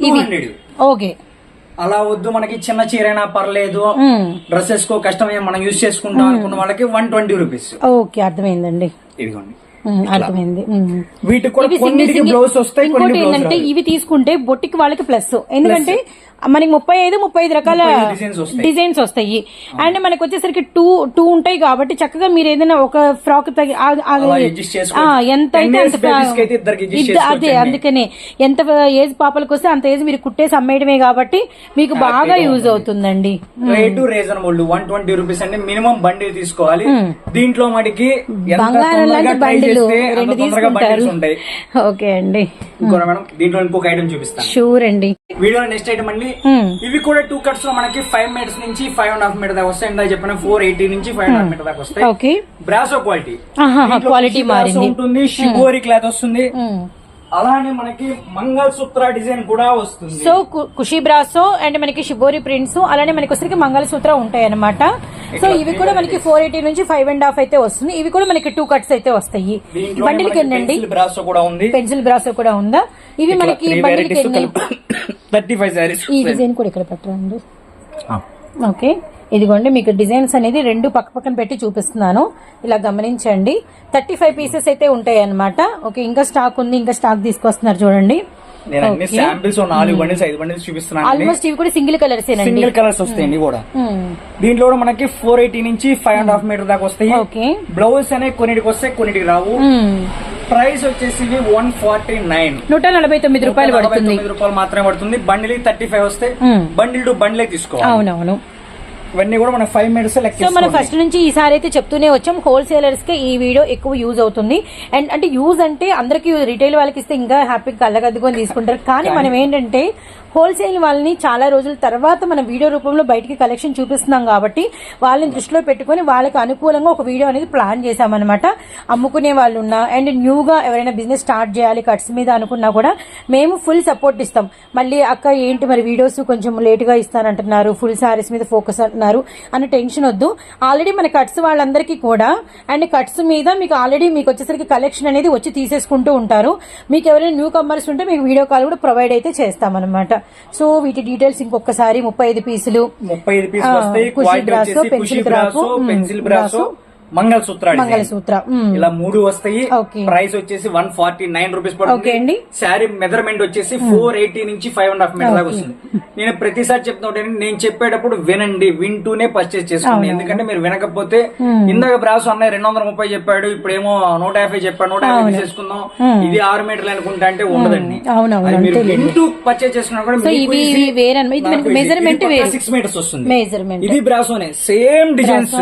[SPEAKER 1] Two hundred
[SPEAKER 2] okay.
[SPEAKER 1] అలా వద్దు మనకి చిన్న చీరైనా పర్లేదు. డ్రెస్సెస్ కో కష్టమే మనం యూజ్ చేసుకుంటాం అనుకున్న వాళ్ళకి వన్ ట్వంటీ రూపీస్
[SPEAKER 2] ఓకే అర్థమైందండి.
[SPEAKER 1] ఇదిగోండి.
[SPEAKER 2] అర్థమైంది.
[SPEAKER 1] వీటికి కూడా కొన్నిటికి బ్లౌజ్ వస్తాయి
[SPEAKER 2] ఇంకోటి ఏంటంటే ఇవి తీసుకుంటే బొట్టికి వాళ్ళకి ప్లస్ ఎందుకంటే మనకి ముప్పై ఐదు ముప్పై ఐదు రకాల
[SPEAKER 1] 35 designs వస్తాయి.
[SPEAKER 2] డిజైన్స్ వస్తాయి. అండ్ మనకి వచ్చేసరికి టూ టూ ఉంటాయి కాబట్టి చక్కగా మీరు ఏదైనా ఒక ఫ్రాక్ తగి ఎంత అయితే అదే. అందుకనే ఎంత ఏజ్ పాపలకు వస్తే అంత ఏజ్ మీరు కుట్టేసి అమ్మేయడమే కాబట్టి మీకు బాగా యూజ్ అవుతుందండి.
[SPEAKER 1] Rate reasonable one twenty rupees అంటే మినిమం బండిల్ తీసుకోవాలి. దీంట్లో ఎంత
[SPEAKER 2] బంగారం లాంటి
[SPEAKER 1] try
[SPEAKER 2] రెండు
[SPEAKER 1] తొందరగా
[SPEAKER 2] తీసుకుంటారు. ఓకే అండి.
[SPEAKER 1] ఇంకోటి మేడం? దీంట్లో ఇంకొక ఐటమ్ చూపిస్తాను.
[SPEAKER 2] షూర్ అండి.
[SPEAKER 1] వీడియో నెక్స్ట్ ఐటమ్ అండి.
[SPEAKER 2] Hmm.
[SPEAKER 1] ఇవి కూడా టూ కట్స్లో మనకి ఫైవ్ మినిట్స్ నుంచి ఫైవ్ అండ్ హాఫ్ మీటర్ దాకా వస్తాయి. ఇందాక చెప్పిన ఫోర్ ఎయిటీ నుంచి ఫైవ్ అండ్ హాఫ్ మీటర్ దాకా వస్తాయి.
[SPEAKER 2] Okay
[SPEAKER 1] brasso quality
[SPEAKER 2] quality. మారింది.
[SPEAKER 1] ఉంటుంది షిబోరి క్లాత్ వస్తుంది.
[SPEAKER 2] ఉమ్.
[SPEAKER 1] అలానే మనకి మంగళసూత్ర డిజైన్ కూడా వస్తుంది.
[SPEAKER 2] సో కుషి బ్రాసో అండ్ మనకి షిబోరి ప్రింట్స్ అలానే మనకి వచ్చరికి మంగళసూత్ర ఉంటాయి అనమాట సో ఇవి కూడా మనకి ఫోర్ ఎయిటీ నుంచి ఫైవ్ అండ్ హాఫ్ అయితే వస్తుంది. ఇవి కూడా మనకి టూ కట్స్ అయితే వస్తాయి. బండిల్కి ఎన్నండి
[SPEAKER 1] బ్రాసో కూడా ఉంది.
[SPEAKER 2] పెన్సిల్ బ్రాసో కూడా ఉందా? ఇవి మనకి బండిల్కి ఎన్ని
[SPEAKER 1] థర్టీ ఫైవ్ సారీస్
[SPEAKER 2] ఈ డిజైన్ కూడా ఇక్కడ పెట్టండి. ఓకే ఇదిగోండి మీకు డిజైన్స్ అనేది రెండు పక్క పక్కన పెట్టి చూపిస్తున్నాను. ఇలా గమనించండి. థర్టీ ఫైవ్ పీసెస్ అయితే ఉంటాయి అనమాట ఓకే ఇంకా స్టాక్ ఉంది ఇంకా స్టాక్ తీసుకొస్తున్నారు చూడండి. ఆల్మోస్ట్ ఇవి కూడా సింగిల్ కలర్స్
[SPEAKER 1] సింగిల్ కలర్స్ వస్తాయండి కూడా. దీంట్లో కూడా మనకి ఫోర్ ఎయిటీ నుంచి ఫైవ్ అండ్ హాఫ్ మీటర్ దాకా వస్తాయి.
[SPEAKER 2] ఓకే.
[SPEAKER 1] బ్లౌజ్ అనేవి కొన్నిటికి వస్తాయి కొన్నిటికి రావు. ప్రైస్ వచ్చేసి వన్ ఫార్టీ నైన్
[SPEAKER 2] నూట నలభై తొమ్మిది రూపాయలు పడుతుంది.
[SPEAKER 1] రూపాయలు మాత్రమే పడుతుంది. బండిల్ థర్టీ ఫైవ్ వస్తాయి
[SPEAKER 2] మ్మ్.
[SPEAKER 1] బండిల్ టు బండిలే తీసుకోవాలి.
[SPEAKER 2] అవునవును.
[SPEAKER 1] ఇవన్నీ కూడా మన ఫైవ్ మినిట్స్
[SPEAKER 2] సో మనం ఫస్ట్ నుంచి ఈసారి అయితే చెప్తూనే వచ్చాం. హోల్సేలర్స్కి ఈ వీడియో ఎక్కువ యూజ్ అవుతుంది. అండ్ అంటే యూజ్ అంటే అందరికి రిటైల్ వాళ్ళకి ఇస్తే ఇంకా హ్యాపీగా కళ్ళగద్దుకొని తీసుకుంటారు. కానీ మనం ఏంటంటే హోల్సేల్ వాళ్ళని చాలా రోజుల తర్వాత మన వీడియో రూపంలో బయటికి కలెక్షన్ చూపిస్తున్నాం కాబట్టి వాళ్ళని దృష్టిలో పెట్టుకొని వాళ్ళకి అనుకూలంగా ఒక వీడియో అనేది ప్లాన్ చేశామన్నమాట. అమ్ముకునే వాళ్ళు ఉన్నా అండ్ న్యూగా ఎవరైనా బిజినెస్ స్టార్ట్ చేయాలి కట్స్ మీద అనుకున్నా కూడా మేము ఫుల్ సపోర్ట్ ఇస్తాం. మళ్ళీ అక్క ఏంటి మరి వీడియోస్ కొంచెం లేట్గా ఇస్తానంటున్నారు ఫుల్ శారీస్ మీద ఫోకస్ అంటున్నారు అన్న టెన్షన్ వద్దు. ఆల్రెడీ మన కట్స్ వాళ్ళందరికీ కూడా అండ్ కట్స్ మీద మీకు ఆల్రెడీ మీకు వచ్చేసరికి కలెక్షన్ అనేది వచ్చి తీసేసుకుంటూ ఉంటారు. మీకు ఎవరైనా న్యూ కమర్స్ ఉంటే మీకు వీడియో కాల్ కూడా ప్రొవైడ్ అయితే చేస్తామన్నమాట. సో వీటి డీటెయిల్స్ ఇంకొకసారి ముప్పై ఐదు పీసులు
[SPEAKER 1] ముప్పై ఐదు పీస్
[SPEAKER 2] ఆ,
[SPEAKER 1] వస్తాయి
[SPEAKER 2] కుషి
[SPEAKER 1] క్వాలిటీ
[SPEAKER 2] బ్రాసో,
[SPEAKER 1] వచ్చేసి
[SPEAKER 2] pencil
[SPEAKER 1] brasso pencil brasso. Mangalsutra.
[SPEAKER 2] Mangalsutra.
[SPEAKER 1] ఇలా మూడు వస్తాయి. ప్రైస్ వచ్చేసి వన్ ఫార్టీ నైన్ రూపీస్. పడుతుంది. శారీ మెజర్మెంట్ వచ్చేసి ఫోర్ ఎయిటీ నుంచి ఫైవ్ అండ్ హాఫ్ మీటర్ దాకా వస్తుంది. నేను ప్రతిసారి చెప్తున్నా నేను చెప్పేటప్పుడు వినండి వింటూనే పర్చేస్ చేసుకోండి. ఎందుకంటే మీరు వినకపోతే ఇందాక బ్రాస్ అన్నయ్య రెండు వందల ముప్పై చెప్పాడు ఇప్పుడేమో నూట యాభై చెప్పాడు నూట యాభై తీసుకుందాం. ఇది ఆరు మీటర్లు అనుకుంటా అంటే ఉండదండి. మీరు. వింటూ పర్చేస్ చేసుకున్నా కూడా. సిక్స్ మీటర్స్ వస్తుంది. ఇది బ్రాసోనే same designs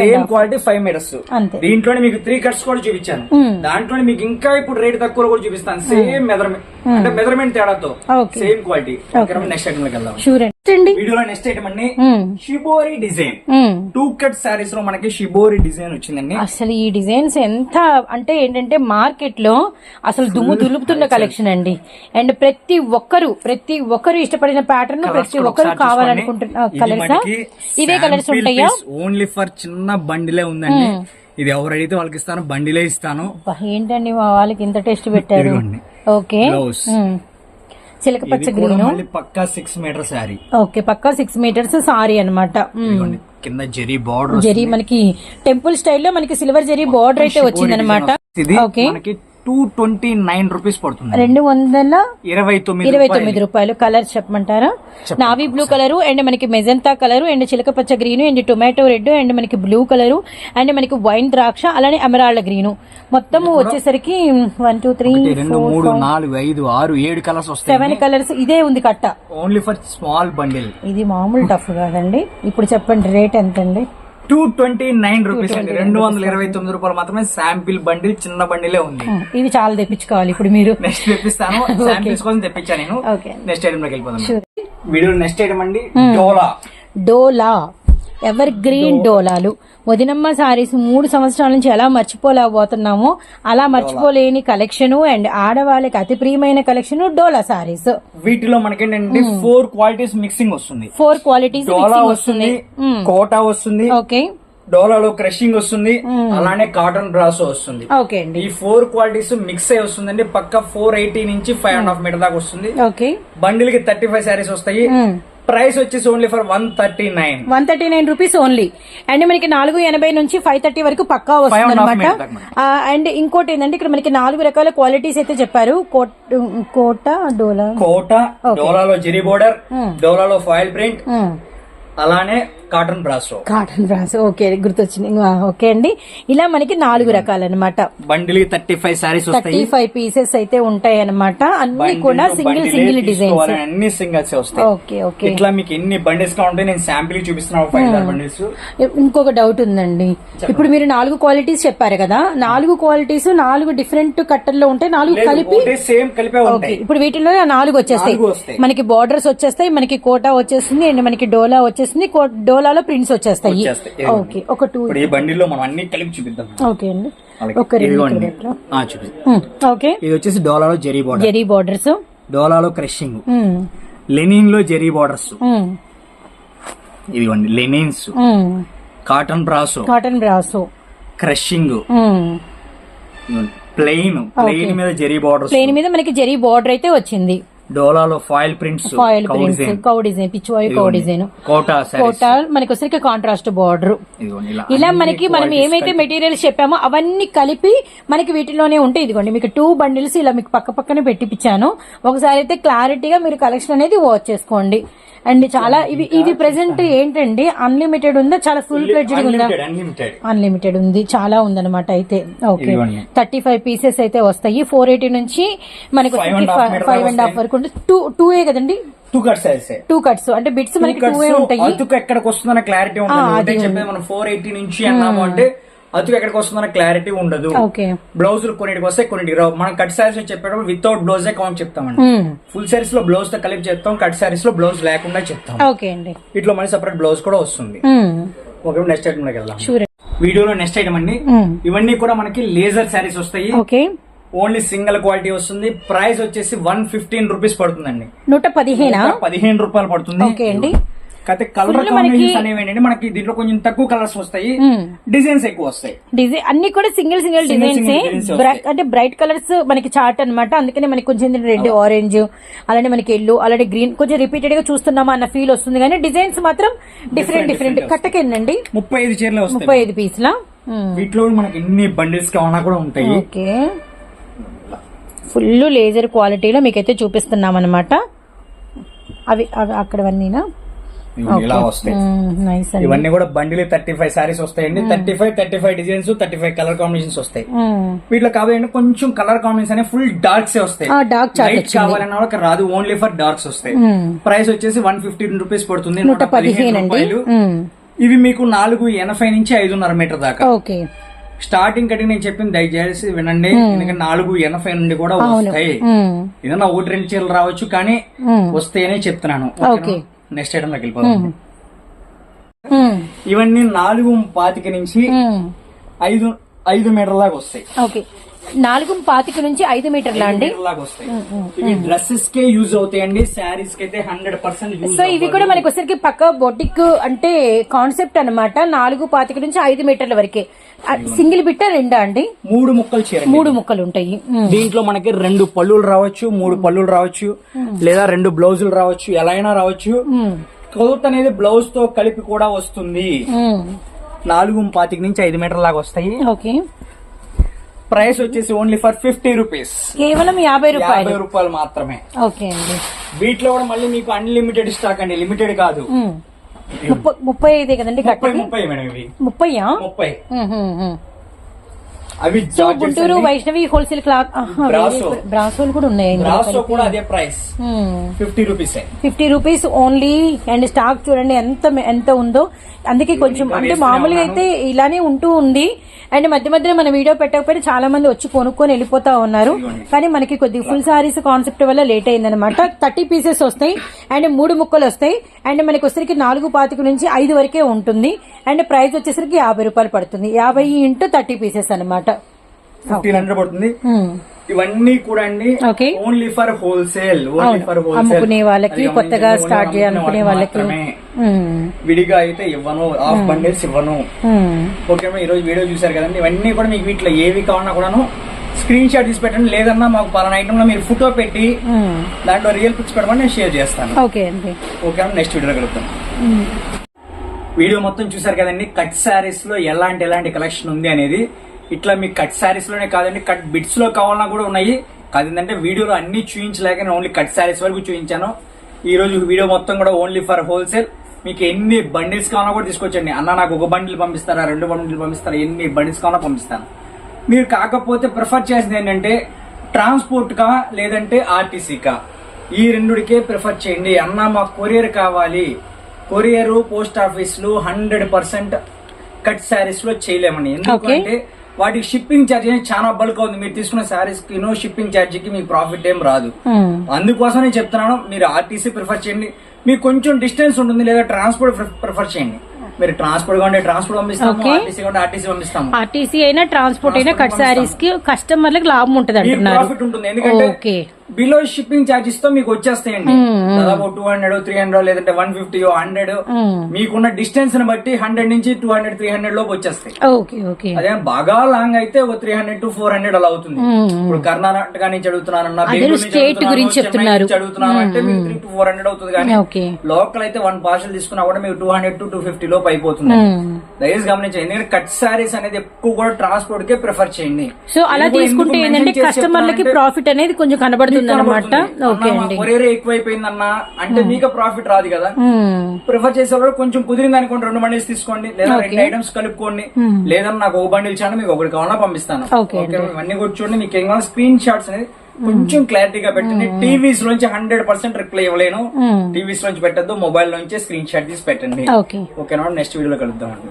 [SPEAKER 1] same. Quality five metres. దీంట్లోనే మీకు త్రీ కట్స్ కూడా చూపించాను. దాంట్లోనే మీకు ఇంకా ఇప్పుడు రేట్ తక్కువ కూడా చూపిస్తాను. సేమ్ మెజర్మెంట్ అంటే మెజర్మెంట్ తేడాతో. సేమ్ క్వాలిటీ నెక్స్ట్ ఐటమ్లోకి వెళ్దాం. వీడియోలో నెక్స్ట్ ఐటమ్ అండి. Shibori design. టూ కట్ సారీస్లో మనకి షిబోరి డిజైన్ వచ్చిందండి.
[SPEAKER 2] అసలు ఈ డిజైన్స్ ఎంత అంటే ఏంటంటే మార్కెట్లో అసలు దుమ్ము దులుపుతున్న కలెక్షన్ అండి. అండ్ ప్రతి ఒక్కరు ప్రతి ఒక్కరు ఇష్టపడిన ప్యాటర్న్ ప్రతి ఒక్కరు కావాలనుకుంటున్న కలర్స్ ఇవే కలర్స్ ఉంటాయా?
[SPEAKER 1] ఓన్లీ ఫర్ చిన్న బండిలే ఉందండి. ఇది ఎవరు అడిగితే వాళ్ళకి ఇస్తాను బండిలే ఇస్తాను.
[SPEAKER 2] ఏంటండి మా వాళ్ళకి ఇంత టేస్ట్ పెట్టారు. ఓకే. చిలక పచ్చ గ్రీన్.
[SPEAKER 1] పక్కా సిక్స్ మీటర్ శారీ
[SPEAKER 2] ఓకే పక్కా సిక్స్ మీటర్స్ సారీ అనమాట.
[SPEAKER 1] కింద జరీ బార్డర్
[SPEAKER 2] జరీ మనకి టెంపుల్ స్టైల్లో మనకి సిల్వర్ జరీ బార్డర్ అయితే వచ్చింది అనమాట ఓకే.
[SPEAKER 1] మనకి టూ ట్వంటీ నైన్ రూపీస్ పడుతుంది.
[SPEAKER 2] రెండు వందల
[SPEAKER 1] ఇరవై తొమ్మిది
[SPEAKER 2] ఇరవై
[SPEAKER 1] రూపాయలు.
[SPEAKER 2] తొమ్మిది రూపాయలు. కలర్ చెప్పమంటారా? నావీ బ్లూ కలర్ అండ్ మనకి మెజంతా కలర్ అండ్ చిలక పచ్చ green and tomato red and మనకి బ్లూ కలర్ అండ్ మనకి వైన్ ద్రాక్ష అలానే ఎమరాల్డ్ గ్రీన్. మొత్తం వచ్చేసరికి వన్ టూ త్రీ
[SPEAKER 1] రెండు మూడు నాలుగు ఐదు ఆరు ఏడు కలర్స్ వస్తాయి
[SPEAKER 2] సెవెన్ కలర్స్ ఇదే ఉంది కట్ట.
[SPEAKER 1] Only for small bundle.
[SPEAKER 2] ఇది మామూలు టఫ్ కాదండి. ఇప్పుడు చెప్పండి రేట్ ఎంత అండి
[SPEAKER 1] టూ ట్వంటీ నైన్ రూపీస్ అండి. రెండు వందల ఇరవై తొమ్మిది రూపాయలు మాత్రమే శాంపిల్ బండిల్ చిన్న బండిలే ఉంది.
[SPEAKER 2] ఇవి చాలా తెప్పించుకోవాలి ఇప్పుడు మీరు.
[SPEAKER 1] నెక్స్ట్ తెప్పిస్తాను. శాంపిల్స్ కోసం తెప్పించాను నేను. నెక్స్ట్ ఐటమ్లోకి వెళ్ళిపోతాను. వీడియో నెక్స్ట్ ఐటమ్ అండి డోలా.
[SPEAKER 2] డోలా. ఎవర్ గ్రీన్ డోలాలు. వదినమ్మ సారీస్ మూడు సంవత్సరాల నుంచి ఎలా మర్చిపోలేకపోతున్నామో అలా మర్చిపోలేని కలెక్షన్ అండ్ ఆడవాళ్ళకి అతి ప్రియమైన కలెక్షన్ డోలా సారీస్.
[SPEAKER 1] వీటిలో మనకేంటంటే ఫోర్ క్వాలిటీస్ మిక్సింగ్ వస్తుంది.
[SPEAKER 2] ఫోర్ క్వాలిటీస్
[SPEAKER 1] డోలా వస్తుంది కోటా వస్తుంది
[SPEAKER 2] ఓకే.
[SPEAKER 1] డోలాలో క్రషింగ్ వస్తుంది అలానే కాటన్ బ్రాసో వస్తుంది.
[SPEAKER 2] ఓకే అండి.
[SPEAKER 1] ఈ ఫోర్ క్వాలిటీస్ మిక్స్ అయి వస్తుందండి. పక్క ఫోర్ ఎయిటీ నుంచి ఫైవ్ అండ్ హాఫ్ మీటర్ దాకా వస్తుంది.
[SPEAKER 2] ఓకే.
[SPEAKER 1] బండిల్కి థర్టీ ఫైవ్ శారీస్ వస్తాయి. ప్రైస్ వచ్చేసి only for one thirty nine.
[SPEAKER 2] One thirty nine rupees only. And మనకి నాలుగు ఎనభై నుంచి ఫైవ్ థర్టీ వరకు పక్కా వస్తుంది అనమాట అండ్ ఇంకోటి ఏంటంటే ఇక్కడ మనకి నాలుగు రకాల క్వాలిటీస్ అయితే చెప్పారు. కోట్- కోట డోలా?
[SPEAKER 1] కోట డోలాలో జెరీ బోర్డర్ డోలాలో ఫాయిల్ ప్రింట్ అలానే cotton brasso
[SPEAKER 2] cotton brass okay గుర్తొచ్చింది. ఓకే అండి. ఇలా మనకి నాలుగు రకాలన్నమాట.
[SPEAKER 1] బండిల్కి thirty five sarees
[SPEAKER 2] thirty five pieces అయితే ఉంటాయి అన్నమాట అన్ని కూడా సింగిల్ సింగిల్ డిజైన్స్
[SPEAKER 1] అన్ని సింగిల్స్ వస్తాయి.
[SPEAKER 2] Okay okay.
[SPEAKER 1] ఇట్లా మీకు ఎన్ని బండిల్స్గా ఉంటాయి నేను శాంపిల్ చూపిస్తున్నాను ఫైవ్ స్టార్ బండిల్స్.
[SPEAKER 2] ఇంకొక డౌట్ ఉందండి. ఇప్పుడు మీరు నాలుగు క్వాలిటీస్ చెప్పారు కదా. నాలుగు క్వాలిటీస్ నాలుగు డిఫరెంట్ కట్టల్లో ఉంటాయి నాలుగు కలిపి
[SPEAKER 1] సేమ్ కలిపే ఉంటాయి.
[SPEAKER 2] ఇప్పుడు వీటిలో నాలుగు వచ్చేస్తాయి. మనకి బార్డర్స్ వచ్చేస్తాయి మనకి కోటా వచ్చేస్తుంది అండ్ మనకి డోలా వచ్చేస్తుంది. కో- డోలాలో ప్రింట్స్ వచ్చేస్తాయి. ఓకే ఒక టూ
[SPEAKER 1] ఈ బండిల్లో మనం అన్ని కలిపి చూపిద్దాం.
[SPEAKER 2] ఓకే అండి. ఒక ఓకే
[SPEAKER 1] ఇది వచ్చేసి డోలాలో జెరీ బోర్డర్.
[SPEAKER 2] జెరీ బార్డర్స్.
[SPEAKER 1] డోలాలో క్రషింగ్. లెనిన్లో జెరీ బోర్డర్స్. ఇదిగోండి linens. Cotton brasso.
[SPEAKER 2] Cotton brasso.
[SPEAKER 1] Crushing. Plain. Plain మీద జెరీ బోర్డర్స్.
[SPEAKER 2] ప్లేన్ మీద మనకి జెరీ బార్డర్ అయితే వచ్చింది.
[SPEAKER 1] డోలాలో foil prints
[SPEAKER 2] foil prints cow design pichwai cow design.
[SPEAKER 1] Kota
[SPEAKER 2] మనకి వచ్చరికి కాంట్రాస్ట్ బార్డర్
[SPEAKER 1] ఇలా
[SPEAKER 2] మనకి మనం ఏమైతే మెటీరియల్స్ చెప్పామో అవన్నీ కలిపి మనకి వీటిలోనే ఉంటాయి. ఇదిగోండి మీకు టూ బండిల్స్ ఇలా మీకు పక్క పక్కనే పెట్టిపించాను ఒకసారి అయితే క్లారిటీగా మీరు కలెక్షన్ అనేది వాచ్ చేసుకోండి. అండ్ చాలా ఇవి ఇది ప్రెసెంట్ ఏంటండి? అన్లిమిటెడ్ ఉందా? చాలా ఫుల్ ఫ్లెడ్జ్డ్ ఉందా?
[SPEAKER 1] అన్లిమిటెడ్
[SPEAKER 2] ఉంది. చాలా ఉందన్నమాట అయితే. ఓకే. థర్టీ ఫైవ్ పీసెస్ అయితే వస్తాయి. ఫోర్ ఎయిటీ నుంచి మనకి ఫైవ్ అండ్ హాఫ్ వరకు ఉంటుంది టూ టూ ఏ కదండి?
[SPEAKER 1] Two cut sarees
[SPEAKER 2] two cuts అంటే బిట్స్ మనకి టూ ఏ ఉంటాయి.
[SPEAKER 1] అతుకు ఎక్కడికి వస్తుందన్న క్లారిటీ ఉంటుంది చెప్పేది మనం ఫోర్ ఎయిటీ నుంచి అన్నాము అంటే అతుకు ఎక్కడికి వస్తుందన్న క్లారిటీ ఉండదు.
[SPEAKER 2] ఓకే
[SPEAKER 1] బ్లౌజులు కొన్నిటికి వస్తాయి కొన్నిటికి రావు. మనం కట్ సారీస్ చెప్పేటప్పుడు వితౌట్ బ్లౌజే కౌంట్ చెప్తామండి. ఫుల్ సారీస్లో బ్లౌజ్తో కలిపి చెప్తాం కట్ సారీస్లో బ్లౌజ్ లేకుండా చెప్తాం.
[SPEAKER 2] ఓకే అండి.
[SPEAKER 1] ఇట్లా మళ్ళీ సపరేట్ బ్లౌజ్ కూడా వస్తుంది. ఓకే నెక్స్ట్ ఐటమ్ వెళ్దాం. వీడియోలో నెక్స్ట్ ఐటమ్ అండి. ఇవన్నీ కూడా మనకి లేజర్ శారీస్ వస్తాయి.
[SPEAKER 2] ఓకే
[SPEAKER 1] ఓన్లీ సింగిల్ క్వాలిటీ వస్తుంది. ప్రైస్ వచ్చేసి వన్ ఫిఫ్టీన్ రూపీస్ పడుతుందండి.
[SPEAKER 2] నూట పదిహేనా?
[SPEAKER 1] పదిహేను రూపాయలు పడుతుంది.
[SPEAKER 2] ఓకే అండి.
[SPEAKER 1] కాకపోతే కలర్ కాంబినేషన్స్ అనేవి ఏంటంటే మనకి దీంట్లో కొంచెం తక్కువ కలర్స్ వస్తాయి. డిజైన్స్ ఎక్కువ వస్తాయి.
[SPEAKER 2] డిజైన్ అన్ని కూడా సింగిల్ సింగిల్ డిజైన్స్. అంటే బ్రైట్ కలర్స్ మనకి చార్ట్ అన్నమాట. అందుకనే మనకి కొంచెం రెడ్ ఆరెంజ్ అలానే మనకి ఎల్లో అలానే గ్రీన్ కొంచెం రిపీటెడ్గా చూస్తున్నామా అన్న ఫీల్ వస్తుంది. కానీ డిజైన్స్ మాత్రం డిఫరెంట్ డిఫరెంట్ కట్టకేనండి
[SPEAKER 1] ముప్పై ఐదు చీరలే
[SPEAKER 2] ముప్పై ఐదు పీస్లా
[SPEAKER 1] వీటిలో మనకి ఎన్ని బండిల్స్ కావాలన్నా కూడా ఉంటాయి.
[SPEAKER 2] ఓకే. ఫుల్ లేజర్ క్వాలిటీలో మీకైతే చూపిస్తున్నాం అనమాట అవి అవి అక్కడవన్నీనా?
[SPEAKER 1] ఇలా వస్తాయి. ఇవన్నీ కూడా బండిలు థర్టీ ఫైవ్ సారీస్ వస్తాయండి. Thirty five thirty five designs thirty five colour combinations వస్తాయి. వీటిలో కావాలంటే కొంచెం కలర్ కాంబినేషన్ అనే ఫుల్ డార్క్స్ వస్తాయి. లైట్ కావాలన్నా వాళ్ళకి రాదు. ఓన్లీ ఫర్ డార్క్స్ వస్తాయి. ప్రైస్ వచ్చేసి వన్ ఫిఫ్టీన్ రూపీస్ పడుతుంది.
[SPEAKER 2] నూట పదిహేను అండి.
[SPEAKER 1] రూపాయలు. ఇవి మీకు నాలుగు ఎనభై నుంచి ఐదున్నర మీటర్ దాకా.
[SPEAKER 2] ఓకే.
[SPEAKER 1] స్టార్టింగ్ కటింగ్ నేను చెప్పింది దయచేసి వినండి ఎందుకంటే నాలుగు ఎనభై నుండి కూడా వస్తాయి
[SPEAKER 2] మ్మ్.
[SPEAKER 1] ఏదన్నా ఒకటి రెండు చీరలు రావచ్చు కానీ. వస్తాయనే చెప్తున్నాను. నెక్స్ట్ ఐటమ్లోకి వెళ్ళిపోదాం
[SPEAKER 2] మ్మ్.
[SPEAKER 1] ఇవన్నీ నాలుగు పాతిక నుంచి. ఐదు ఐదు మీటర్ దాకా వస్తాయి
[SPEAKER 2] నాలుగు పాతిక నుంచి ఐదు మీటర్ల అండి.
[SPEAKER 1] ఇవి డ్రెస్సెస్ కే యూజ్ అవుతాయండి శారీస్కి అయితే హండ్రెడ్ పర్సెంట్
[SPEAKER 2] సో ఇవి కూడా మనకి వచ్చరికి పక్క బొటిక్ అంటే కాన్సెప్ట్ అన్నమాట. నాలుగు పాతిక నుంచి ఐదు మీటర్ల వరకే. ఆ, సింగిల్ బిట్ట రెండా అండి?
[SPEAKER 1] మూడు ముక్కలు చీర
[SPEAKER 2] మూడు ముక్కలు ఉంటాయి. మ్మ్.
[SPEAKER 1] దీంట్లో మనకి రెండు పళ్ళులు రావచ్చు మూడు పళ్ళులు రావచ్చు లేదా రెండు బ్లౌజులు రావచ్చు ఎలా అయినా రావచ్చు. కొలత అనేది బ్లౌజ్తో కలిపి కూడా వస్తుంది. నాలుగు పాతిక నుంచి ఐదు మీటర్ లాగా వస్తాయి.
[SPEAKER 2] ఓకే
[SPEAKER 1] ప్రైస్ వచ్చేసి ఓన్లీ ఫర్ ఫిఫ్టీ రూపీస్.
[SPEAKER 2] కేవలం యాభై రూపాయలు
[SPEAKER 1] యాభై రూపాయలు. మాత్రమే.
[SPEAKER 2] ఓకే అండి.
[SPEAKER 1] వీటిలో కూడా మళ్ళీ మీకు అన్లిమిటెడ్ స్టాక్ అండి. లిమిటెడ్ కాదు.
[SPEAKER 2] ముప్పై ముప్పై ఐదే కదండి
[SPEAKER 1] ముప్పై ముప్పై మేడం ఇవి. ముప్పై.
[SPEAKER 2] మ్మ్.
[SPEAKER 1] అవి
[SPEAKER 2] గుంటూరు. వైష్ణవి హోల్సేల్ క్లాత్ బ్రాసోలు కూడా ఉన్నాయి
[SPEAKER 1] బ్రాసో కూడా అదే price fifty rupees
[SPEAKER 2] fifty rupees only and stock చూడండి ఎంత ఎంత ఉందో. అందుకే కొంచెం అంటే మామూలుగా అయితే ఇలానే ఉంటూ ఉంది. అండ్ మధ్య మధ్యలో మన వీడియో పెట్టకపోయినా చాలా మంది వచ్చి కొనుక్కొని వెళ్ళిపోతా ఉన్నారు. కానీ మనకి కొద్దిగా ఫుల్ సారీస్ కాన్సెప్ట్ వల్ల లేట్ అయిందనమాట థర్టీ పీసెస్ వస్తాయి. అండ్ మూడు ముక్కలు వస్తాయి. అండ్ మనకి వచ్చేసరికి నాలుగు పాతిక నుంచి ఐదు వరకే ఉంటుంది. అండ్ ప్రైస్ వచ్చేసరికి యాభై రూపాయలు పడుతుంది. యాభై ఇంటూ థర్టీ పీసెస్ అనమాట
[SPEAKER 1] ఫిఫ్టీన్ హండ్రెడ్ పడుతుంది. ఇవన్నీ కూడా అండి. Only for wholesale only. For wholesale
[SPEAKER 2] అమ్ముకునే వాళ్ళకి కొత్తగా స్టార్ట్ చేయాలనుకునే వాళ్ళకి. మ్మ్.
[SPEAKER 1] విడిగా అయితే ఇవ్వను హాఫ్ బండిల్స్ ఇవ్వను.
[SPEAKER 2] మ్మ్.
[SPEAKER 1] ఓకే ఈ రోజు వీడియో చూసారు కదండి ఇవన్నీ కూడా మీకు వీటిలో ఏవి కావాలన్నా కూడాను స్క్రీన్ షాట్ తీసి పెట్టండి లేదన్నా మాకు పలానా ఐటమ్లో మీరు ఫోటో పెట్టి. దాంట్లో రియల్ పిక్స్ పెట్టమని నేను షేర్ చేస్తాను.
[SPEAKER 2] ఓకే అండి.
[SPEAKER 1] ఓకే నెక్స్ట్ వీడియో కలుద్దాం. వీడియో మొత్తం చూసారు కదండి కట్ శారీస్లో ఎలాంటి ఎలాంటి కలెక్షన్ ఉంది అనేది ఇట్లా మీకు కట్ శారీస్లోనే కాదండి కట్ బిట్స్లో కావాలన్నా కూడా ఉన్నాయి. కాదంటే వీడియోలో అన్ని చూపించలేక నేను ఓన్లీ కట్ శారీస్ వరకు చూపించాను ఈ రోజు వీడియో మొత్తం కూడా ఓన్లీ ఫర్ హోల్సేల్ మీకు ఎన్ని బండిల్స్ కావాలన్నా కూడా తీసుకొచ్చండి. అన్న నాకు ఒక బండిల్ పంపిస్తారా రెండు బండిల్ పంపిస్తారా ఎన్ని బండిల్స్ కావాలన్నా పంపిస్తాను. మీరు కాకపోతే ప్రిఫర్ చేసేది ఏంటంటే ట్రాన్స్పోర్ట్ కా లేదంటే ఆర్టీసీ కా? ఈ రెండుడికే ప్రిఫర్ చేయండి. అన్న మాకు కొరియర్ కావాలి. కొరియర్ పోస్ట్ ఆఫీసులు హండ్రెడ్ పర్సెంట్ కట్ శారీస్లో చేయలేమని ఎందుకంటే వాటికి షిప్పింగ్ ఛార్జ్ అనేది చాలా బల్క్ అవుతుంది మీరు తీసుకున్న శారీస్కి షిప్పింగ్ ఛార్జ్కి మీకు ప్రాఫిట్ ఏం రాదు.
[SPEAKER 2] మ్మ్.
[SPEAKER 1] అందుకోసం నేను చెప్తున్నాను మీరు ఆర్టీసీ ప్రిఫర్ చేయండి. మీకు కొంచెం డిస్టెన్స్ ఉంటుంది లేదా ట్రాన్స్పోర్ట్ ప్రిఫర్ చేయండి. మీరు ట్రాన్స్పోర్ట్ కావాలంటే ట్రాన్స్పోర్ట్ పంపిస్తాము. ఆర్టీసీ కావాలంటే ఆర్టీసీ పంపిస్తాము.
[SPEAKER 2] ఆర్టీసీ అయినా ట్రాన్స్పోర్ట్ అయినా కట్ శారీస్కి కస్టమర్లకు లాభం ఉంటది అంటున్నారు.
[SPEAKER 1] ప్రాఫిట్ ఉంటుంది. ఎందుకంటే బిలో షిప్పింగ్ చార్జెస్తో మీకు వచ్చేస్తాయండి. దాదాపు టూ హండ్రెడ్ త్రీ హండ్రెడ్ లేదంటే వన్ ఫిఫ్టీ హండ్రెడ్. మీకున్న డిస్టెన్స్ని బట్టి హండ్రెడ్ నుంచి టూ హండ్రెడ్ త్రీ హండ్రెడ్ లోపు వచ్చేస్తాయి. అదే బాగా లాంగ్ అయితే ఒక three hundred to four hundred అలా అవుతుంది. ఇప్పుడు కర్ణాటక నుంచి అడుగుతున్నానన్నా అడుగుతున్నాను, అంటే మీకు త్రీ టు ఫోర్ హండ్రెడ్ అవుతుంది కానీ లోకల్ అయితే వన్ పార్సల్ తీసుకున్నా కూడా మీకు two hundred to two fifty లోపు అయిపోతుంది. దయచేసి గమనించండి ఎందుకంటే కట్ శారీస్ అనేది ఎక్కువ కూడా ట్రాన్స్పోర్ట్ కే ప్రిఫర్ చేయండి.
[SPEAKER 2] సో అలా తీసుకుంటే ఏంటంటే కస్టమర్లకి ప్రాఫిట్ అనేది కొంచెం కనబడుతుంది. అనమాట ఓకే అండి.
[SPEAKER 1] కొరియర్ ఎక్కువైపోయిందన్నా అంటే మీకు ప్రాఫిట్ రాదు కదా. ప్రిఫర్ చేసే వాళ్ళు కొంచెం కుదిరింది అనుకోండి రెండు బండిల్స్ తీసుకోండి లేదా రెండు ఐటమ్స్ కలుపుకోండి. లేదా నాకు ఒక బండిల్ చాను మీకు ఒకటి కావాలన్నా పంపిస్తాను. ఇవన్నీ కూడా చూడండి మీకు ఏం కావాలి స్క్రీన్ షాట్స్ అనేది కొంచెం క్లారిటీగా పెట్టండి. టీవీస్ లోంచి హండ్రెడ్ పర్సెంట్ రిప్లై ఇవ్వలేను. టీవీస్ లోంచి పెట్టద్దు మొబైల్ నుంచి స్క్రీన్ షాట్ తీసి పెట్టండి.
[SPEAKER 2] ఓకే
[SPEAKER 1] ఓకేనా నెక్స్ట్ వీడియోలో కలుద్దామండి